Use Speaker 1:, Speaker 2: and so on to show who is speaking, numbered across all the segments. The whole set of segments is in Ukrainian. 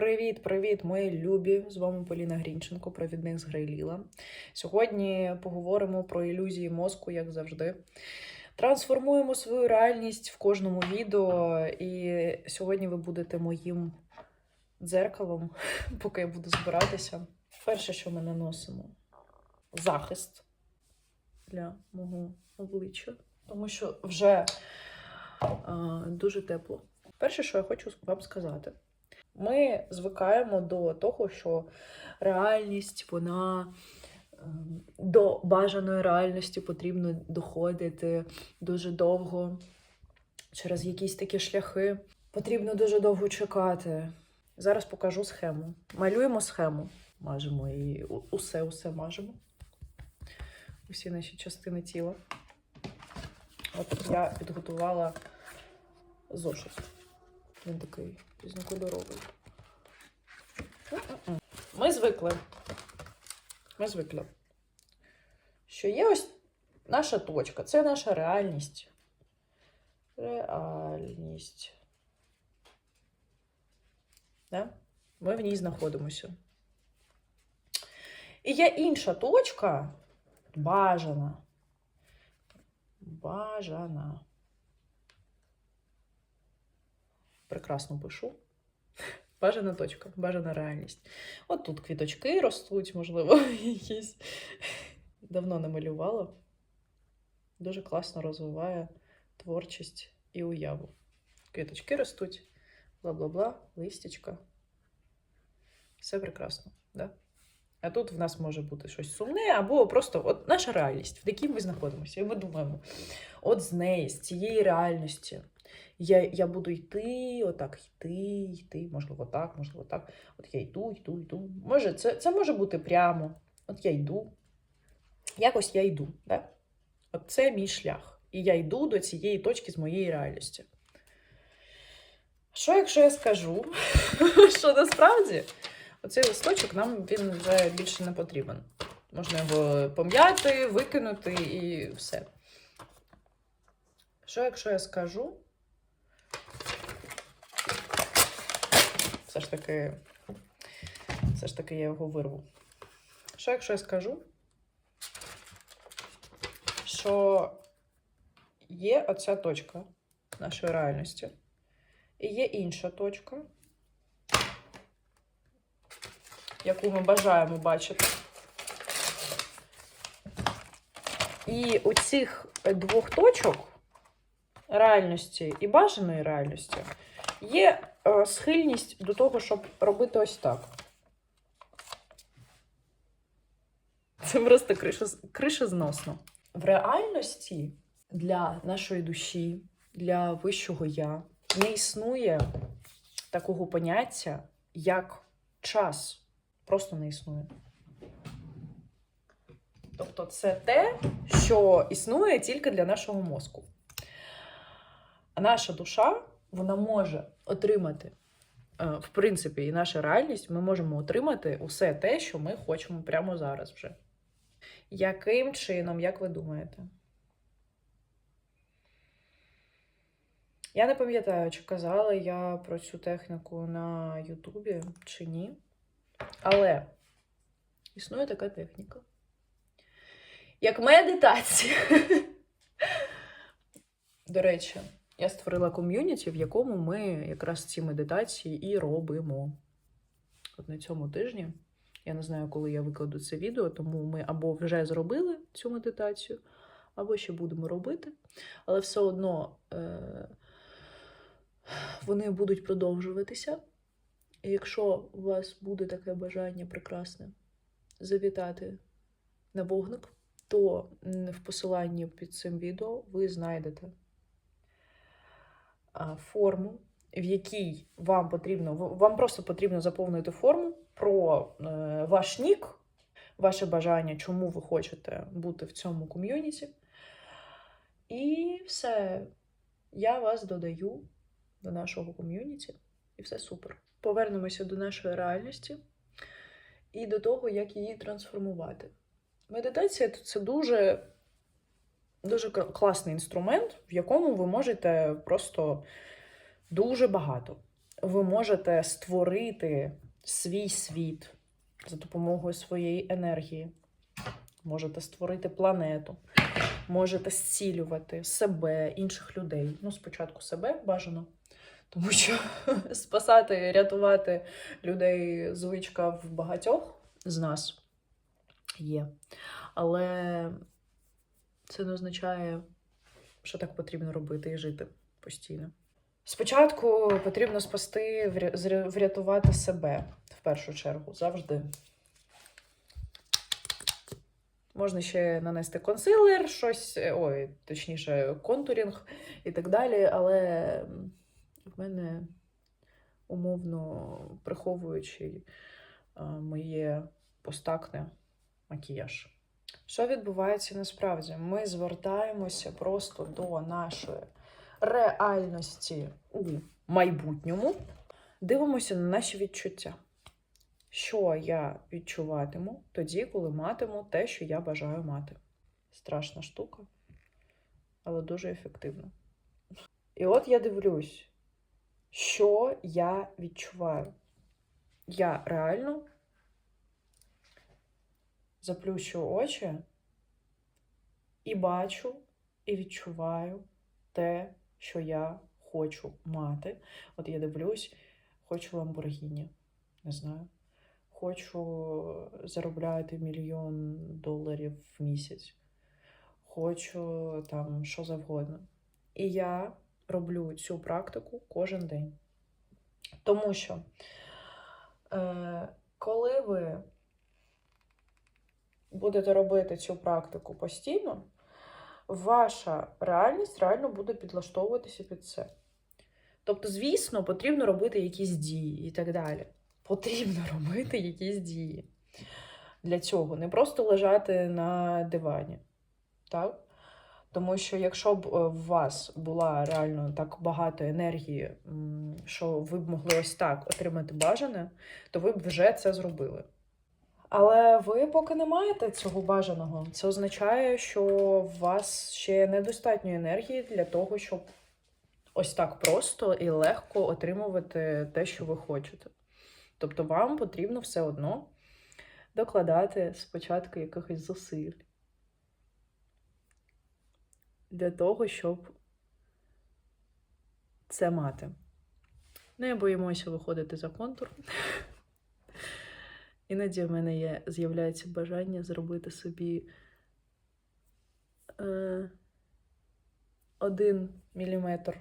Speaker 1: Привіт-привіт, мої любі! З вами Поліна Грінченко, провідник з Грейліла. Сьогодні поговоримо про ілюзії мозку, як завжди. Трансформуємо свою реальність в кожному відео, і сьогодні ви будете моїм дзеркалом, поки я буду збиратися. Перше, що ми наносимо захист для мого обличчя, тому що вже а, дуже тепло. Перше, що я хочу вам сказати. Ми звикаємо до того, що реальність, вона ем, до бажаної реальності потрібно доходити дуже довго через якісь такі шляхи. Потрібно дуже довго чекати. Зараз покажу схему. Малюємо схему. Мажемо і усе, усе мажемо. Усі наші частини тіла. От я підготувала зошит. Він такий різнокольоровий. Ми звикли. Ми звикли. Що є ось наша точка. Це наша реальність. Реальність. Да? Ми в ній знаходимося. І є інша точка бажана. Бажана. Прекрасно пишу. Бажана точка, бажана реальність. От тут квіточки ростуть, можливо, якісь. Давно не малювала. Дуже класно розвиває творчість і уяву. Квіточки ростуть, бла-бла-бла, листячка. Все прекрасно, да? А тут в нас може бути щось сумне, або просто от наша реальність, в якій ми знаходимося. І ми думаємо, от з неї, з цієї реальності, я я буду йти, отак йти, йти, можливо, так, можливо, так. От я йду, йду, йду. Може, це це може бути прямо. От я йду. Якось я йду. Да? От це мій шлях. І я йду до цієї точки з моєї реальності. Що, якщо я скажу, що насправді оцей листочок нам він вже більше не потрібен. Можна його пом'яти, викинути і все. Що, якщо я скажу? Все ж таки, все ж таки я його вирву. Що, якщо я скажу, що є оця точка нашої реальності, і є інша точка, яку ми бажаємо бачити. І у цих двох точок реальності і бажаної реальності є е, схильність до того, щоб робити ось так. Це просто кришезносно. В реальності для нашої душі, для вищого я не існує такого поняття, як час. Просто не існує. Тобто, це те, що існує тільки для нашого мозку. Наша душа вона може отримати, е, в принципі, і наша реальність, ми можемо отримати усе те, що ми хочемо прямо зараз вже. Яким чином, як ви думаєте? Я не пам'ятаю, чи казала я про цю техніку на Ютубі чи ні. Але існує така техніка. Як медитація. До речі, я створила ком'юніті, в якому ми якраз ці медитації і робимо. От на цьому тижні. Я не знаю, коли я викладу це відео, тому ми або вже зробили цю медитацію, або ще будемо робити. Але все одно е- вони будуть продовжуватися. І якщо у вас буде таке бажання прекрасне завітати на вогник, то в посиланні під цим відео ви знайдете форму, в якій вам потрібно, вам просто потрібно заповнити форму про е, ваш нік, ваше бажання, чому ви хочете бути в цьому ком'юніті. І все, я вас додаю до нашого ком'юніті, і все супер. Повернемося до нашої реальності і до того, як її трансформувати. Медитація це дуже дуже класний інструмент, в якому ви можете просто дуже багато ви можете створити свій світ за допомогою своєї енергії. Можете створити планету, можете зцілювати себе, інших людей. Ну, спочатку себе бажано, тому що спасати, рятувати людей звичка в багатьох з нас є. Але це не означає, що так потрібно робити і жити постійно. Спочатку потрібно спасти, врятувати себе в першу чергу завжди. Можна ще нанести консилер, щось, ой, точніше, контурінг і так далі, але в мене умовно приховуючи е, моє постакне макіяж. Що відбувається насправді? Ми звертаємося просто до нашої реальності у майбутньому, дивимося на наші відчуття. Що я відчуватиму тоді, коли матиму те, що я бажаю мати. Страшна штука, але дуже ефективна. І от я дивлюсь, що я відчуваю. Я реально заплющу очі і бачу, і відчуваю те, що я хочу мати. От я дивлюсь, хочу Ламборгіні, не знаю. Хочу заробляти мільйон доларів в місяць. Хочу там що завгодно. І я роблю цю практику кожен день. Тому що, е, коли ви будете робити цю практику постійно, ваша реальність реально буде підлаштовуватися під це. Тобто, звісно, потрібно робити якісь дії і так далі. Потрібно робити якісь дії для цього, не просто лежати на дивані. Так? Тому що якщо б е, в вас була реально так багато енергії, що ви б могли ось так отримати бажане, то ви б вже це зробили. Але ви поки не маєте цього бажаного. Це означає, що в вас ще недостатньо енергії для того, щоб ось так просто і легко отримувати те, що ви хочете. Тобто вам потрібно все одно докладати спочатку якихось зусиль для того, щоб це мати. Не боїмося виходити за контур. Іноді в мене є, з'являється бажання зробити собі е, один міліметр,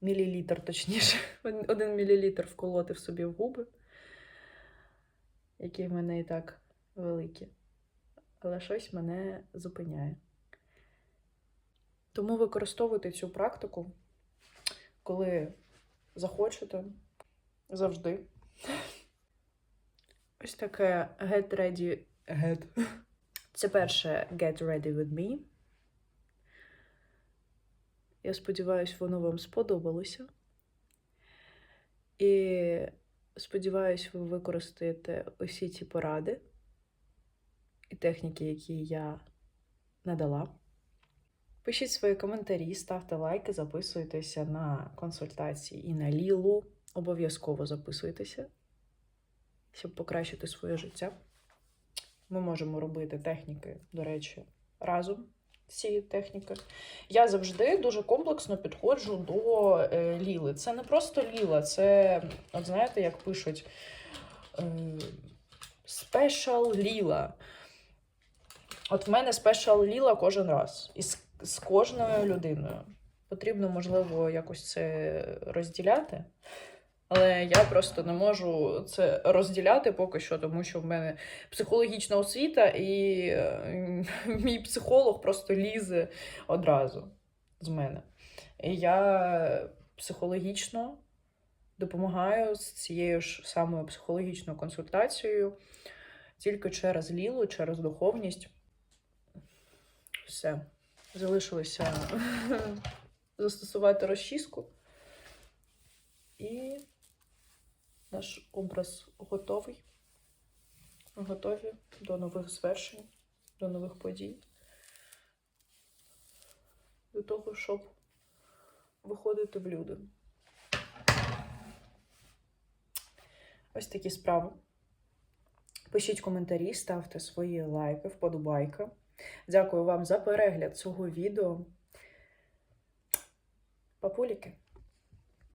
Speaker 1: мілілітр, точніше, один мілілітр вколоти в собі в губи, які в мене і так великі. Але щось мене зупиняє. Тому використовуйте цю практику, коли захочете, завжди. Ось таке get ready. Get. Це перше get ready with me. Я сподіваюся, воно вам сподобалося. І сподіваюся, ви використаєте усі ці поради і техніки, які я надала. Пишіть свої коментарі, ставте лайки, записуйтеся на консультації і на Лілу. Обов'язково записуйтеся щоб покращити своє життя. Ми можемо робити техніки, до речі, разом. Ці техніки. Я завжди дуже комплексно підходжу до е, ліли. Це не просто ліла, це, от знаєте, як пишуть special ліла. От в мене special ліла кожен раз. І з кожною людиною. Потрібно, можливо, якось це розділяти. Але я просто не можу це розділяти поки що, тому що в мене психологічна освіта, і е, мій психолог просто лізе одразу з мене. І я психологічно допомагаю з цією ж самою психологічною консультацією тільки через лілу, через духовність. Все. Залишилося застосувати розчіску. І наш образ готовий. Готові до нових звершень, до нових подій, до того, щоб виходити в люди. Ось такі справи. Пишіть коментарі, ставте свої лайки, вподобайки. Дякую вам за перегляд цього відео. Папуліки!